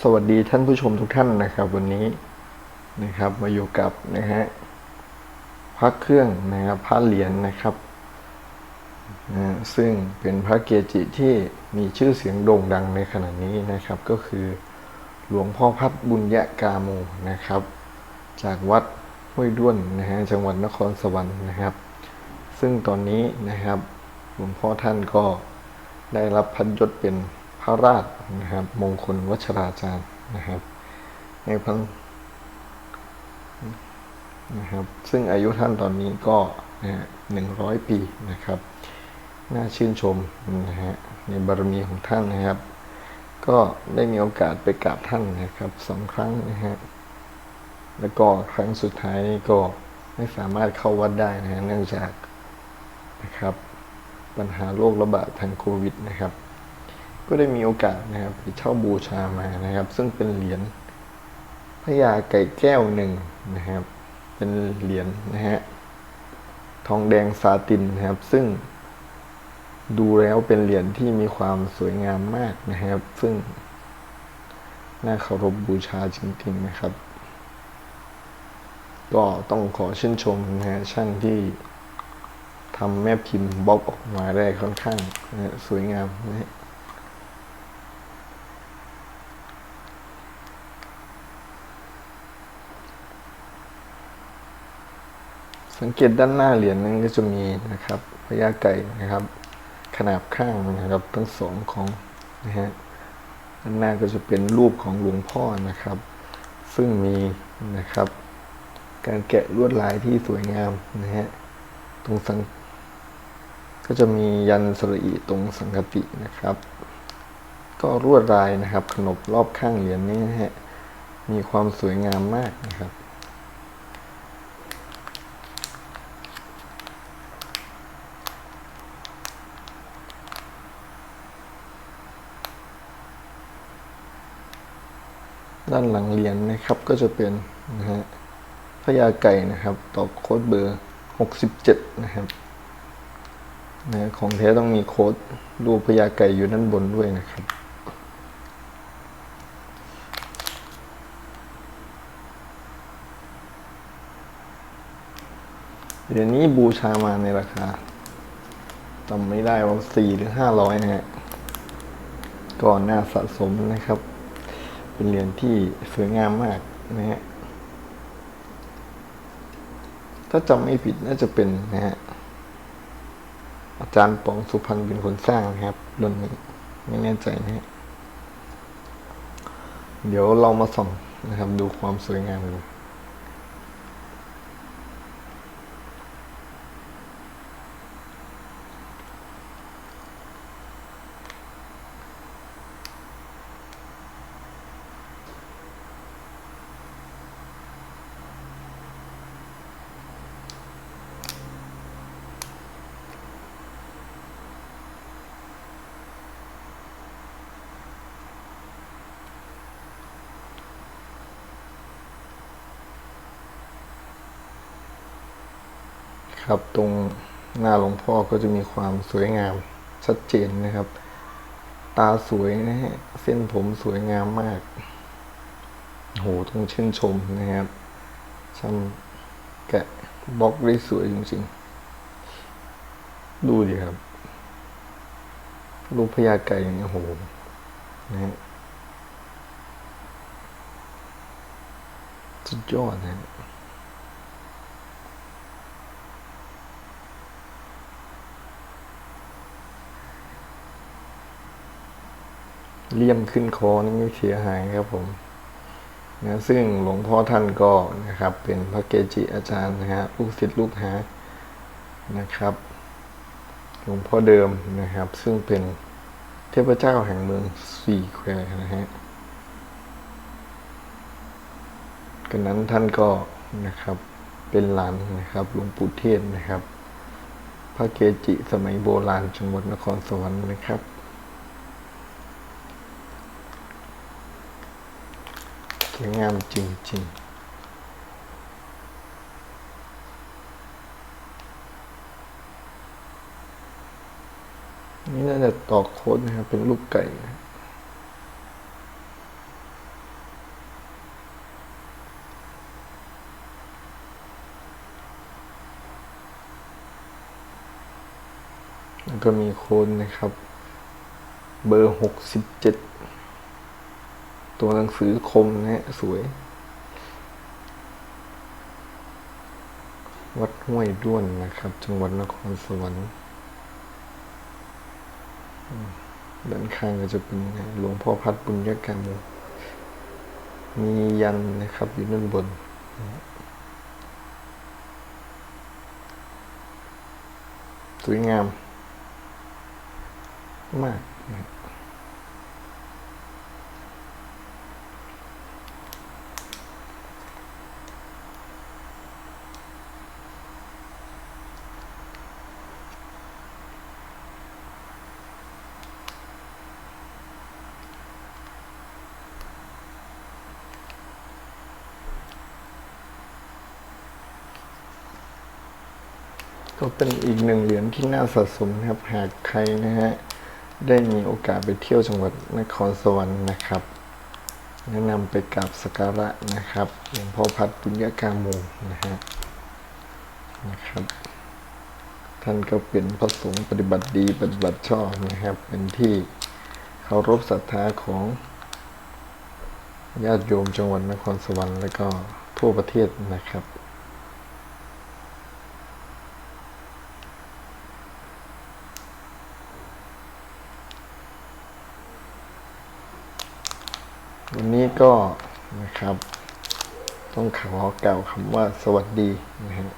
สวัสดีท่านผู้ชมทุกท่านนะครับ วันนี้นะครับมาอยู่กับนะฮะพระเครื่องนะครับพระเหรียญนะครับนะซึ่งเป็นพระเกจิที่มีชื่อเสียงโด่งดังในขณะนี้นะครับ ก็คือหลวงพ่อพัดบุญยะกาโมนะครับ จากวัดห้วยด้วนนะฮะจังหวัดนครสวรรค์นะครับ ซึ่งตอนนี้นะครับหลวงพ่อท่านก็ได้รับพันยศเป็น ระราชนะครับ มงคลวัชราจารย์นะครับในพันนะครับ ซึ่งอายุท่านตอนนี้ก็หนึ่งร้อยปีนะครับ น่าชื่นชมนะฮะในบารมีของท่านนะครับ ก็ได้มีโอกาสไปกราบท่านนะครับสองครั้งนะฮะแล้วก็ครั้งสุดท้ายนี่ก็ไม่สามารถเข้าวัดได้นะฮะเนื่องจากนะครับ ปัญหาโรคระบาดทางโควิดนะครับ ก็ได้มีโอกาสนะครับไปเช่าบูชามานะครับ ซึ่งเป็นเหรียญพญาไก่แก้วหนึ่งนะครับ เป็นเหรียญนะฮะทองแดงซาตินนะครับ ซึ่งดูแล้วเป็นเหรียญที่มีความสวยงามมากนะครับ ซึ่งน่าเคารพบูชาจริงๆนะครับ ก็ต้องขอชื่นชมนะฮะช่างที่ทำแม่พิมพ์บล็อกออกมาได้ค่อนข้างนะสวยงามนะฮะ สังเกตด้านหน้าเหรียญนั้นก็จะมีนะครับพญาไก่นะครับ ขนาบข้างนะครับทั้งสองของนะฮะด้านหน้าก็จะเป็นรูปของหลวงพ่อนะครับ ซึ่งมีนะครับ การแกะลวดลายที่สวยงามนะฮะตรงสังก็จะมียันสระอีตรงสังกตินะครับ ก็ลวดลายนะครับ ขนบรอบข้างเหรียญนี้นะฮะมีความสวยงามมากนะครับ ด้านหลังเหรียญนะครับก็จะเป็นนะฮะพญาไก่นะครับต่อโค้ดเบอร์หกสิบเจ็ดนะครับนะของแท้ต้องมีโค้ดรูปพญาไก่อยู่ด้านบนด้วยนะครับเดี๋ยวนี้บูชามาในราคาจำไม่ได้ว่าสี่หรือห้าร้อยนะฮะก่อนหน้าสะสมนะครับ เป็นเหรียญที่สวยงามมากนะฮะ ถ้าจำไม่ผิดน่าจะเป็นนะฮะ อาจารย์ปองสุพรรณเป็นคนสร้างนะครับรุ่นนี้ไม่แน่ใจนะฮะ เดี๋ยวเรามาส่องนะครับ ดูความสวยงามกัน ครับ ตรงหน้าหลวงพ่อก็จะมีความสวยงามชัดเจนนะครับ ตาสวยนะฮะเส้นผมสวยงามมากโหต้องชื่นชมนะครับช่างแกะบล็อกได้สวยจริงๆ ดูดิครับ รูปพญาไก่เนี่ยโหนะฮะสุดยอดนะ เลี่ยมขึ้นคอนี่ไม่เสียหายครับผมนะซึ่งหลวงพ่อท่านก็นะครับ เป็นพระเกจิอาจารย์นะฮะลูกศิษย์ลูกหานะครับ หลวงพ่อเดิมนะครับ ซึ่งเป็นเทพเจ้าแห่งเมืองสี่แควนะฮะกันนั้นท่านก็นะครับเป็นหลานนะครับหลวงปู่เทศนะครับ พระเกจิสมัยโบราณจังหวัดนครสวรรค์นะครับ วยงามจริงๆนี่น่าจะตอกโคดนะครับ เป็นรูปไก่ก็มีโค้ดนะครับ เบอร์หกสิบเจ็ด ตัวหนังสือคมนะฮะสวย วัดห้วยด้วนนะครับ จังหวัดนครสวรรค์ด้านข้างก็จะเป็นหลวงพ่อพัดบุญยกรรมมียันนะครับ อยู่ด้านบนสวยงาม มาก ก็เป็นอีกหนึ่งเหรียญที่น่าสะสมนะครับหากใครนะฮะได้มีโอกาสไปเที่ยวจังหวัดนครสวรรค์นะครับ แนะนำไปกราบสักการะนะครับหลวงพ่อพัดปุญญากาโมนะฮะนะครับ ท่านก็เป็นพระสงฆ์ปฏิบัติดีปฏิบัติชอบนะครับ เป็นที่เคารพศรัทธาของญาติโยมจังหวัดนครสวรรค์และก็ทั่วประเทศนะครับ วันนี้ก็นะครับ ต้องขอกล่าวคำว่าสวัสดีนะฮะ